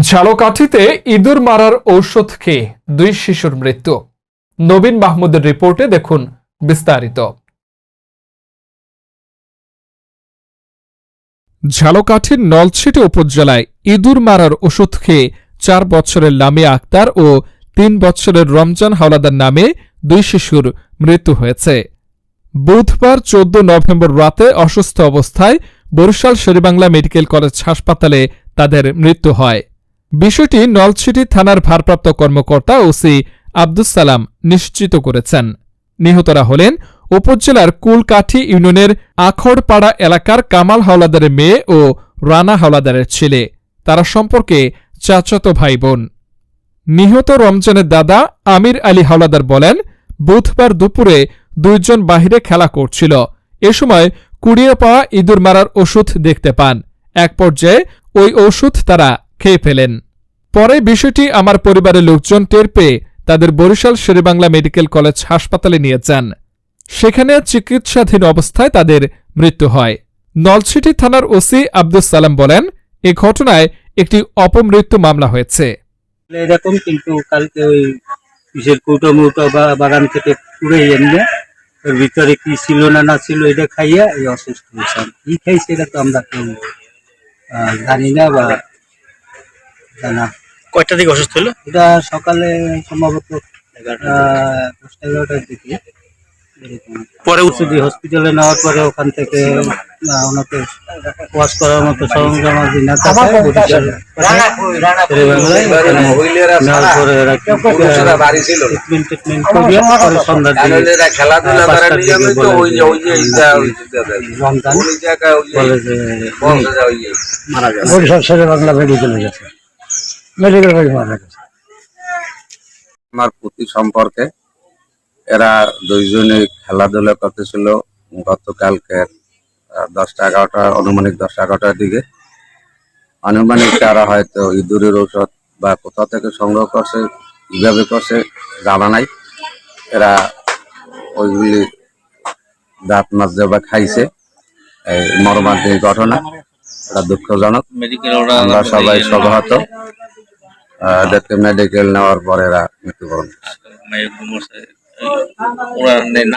ঝালকাঠিতে ইঁদুর মারার ঔষধ খেয়ে দুই শিশুর মৃত্যু। নবীন মাহমুদের রিপোর্টে দেখুন বিস্তারিত। ঝালকাঠির নলছিটি উপজেলায় ইঁদুর মারার ওষুধ খেয়ে চার বছরের লামিয়া আক্তার ও তিন বছরের রমজান হাওলাদার নামে দুই শিশুর মৃত্যু হয়েছে। বুধবার চোদ্দ নভেম্বর রাতে অসুস্থ অবস্থায় বরিশাল শেরিবাংলা মেডিকেল কলেজ হাসপাতালে তাদের মৃত্যু হয়। বিষয়টি নলছিটি থানার ভারপ্রাপ্ত কর্মকর্তা ওসি আব্দুস সালাম নিশ্চিত করেছেন। নিহতরা হলেন উপজেলার কুলকাঠি ইউনিয়নের আখড়পাড়া এলাকার কামাল হাওলাদারের মেয়ে ও রানা হাওলাদারের ছেলে। তারা সম্পর্কে চাচাতো ভাই বোন নিহত রমজানের দাদা আমির আলী হাওলাদার বলেন, বুধবার দুপুরে দুইজন বাহিরে খেলা করছিল। এ সময় কুড়িয়ে পাওয়া ইঁদুর মারার ওষুধ দেখতে পান। এক পর্যায়ে ওই ওষুধ তারা খেয়ে ফেলেন। পরে বিষয়টি আমার পরিবারের লোকজন টের পেয়ে তাদের বরিশাল শেরেবাংলা মেডিকেল কলেজ হাসপাতালে নিয়ে যান। সেখানে চিকিৎসাধীন অবস্থায় তাদের মৃত্যু হয়। নলছিটি থানার ওসি আব্দুস সালাম বলেন, এ ঘটনায় একটি অপমৃত্যু মামলা হয়েছে। এরকম কিন্তু কালকে ওই কিসের কৌটো মৌটো বা বাগান থেকে পুড়ে এনে ওর ভিতরে কি ছিল না না ছিল, এটা খাইয়া এই অসুস্থ হয়েছে। কি খাইছে এটা তো আমরা জানি না বা কয়টা দিকে অসুস্থ হলো? এটা সকালে সম্ভবত দশটা এগারোটার দিকে। পরে যদি হসপিটালে নেওয়ার পরে ওখান থেকে ওনাকে ওয়াশ করার মতো সরঞ্জাম যদি না থাকে বরিশাল নেওয়ার পরে ট্রিটমেন্ট করিয়ে পরে সন্ধ্যার দিকে বলে যে মারা গেছে। বরিশাল শেরে বাংলা মেডিকেলে গেছে। মেডিকেল বাড়ি মারা গেছে। আমার পুঁতি সম্পর্কে এরা দুইজনে খেলাধুলা করতেছিল। গতকালকে আহ, দশটা এগারোটা আনুমানিক দশটা এগারোটার দিকে। আনুমানিক তারা হয়তো ইঁদুরের ঔষধ বা কোথা থেকে সংগ্রহ করছে কীভাবে করছে জানা নাই। এরা ওইগুলি দাঁত মাছ বা খাইছে। এই মর্মান্তিক ঘটনা এটা দুঃখজনক। আমরা সবাই সভাহত এদেরকে মেডিকেল নেওয়ার পরে এরা মৃত্যুবরণ করছে।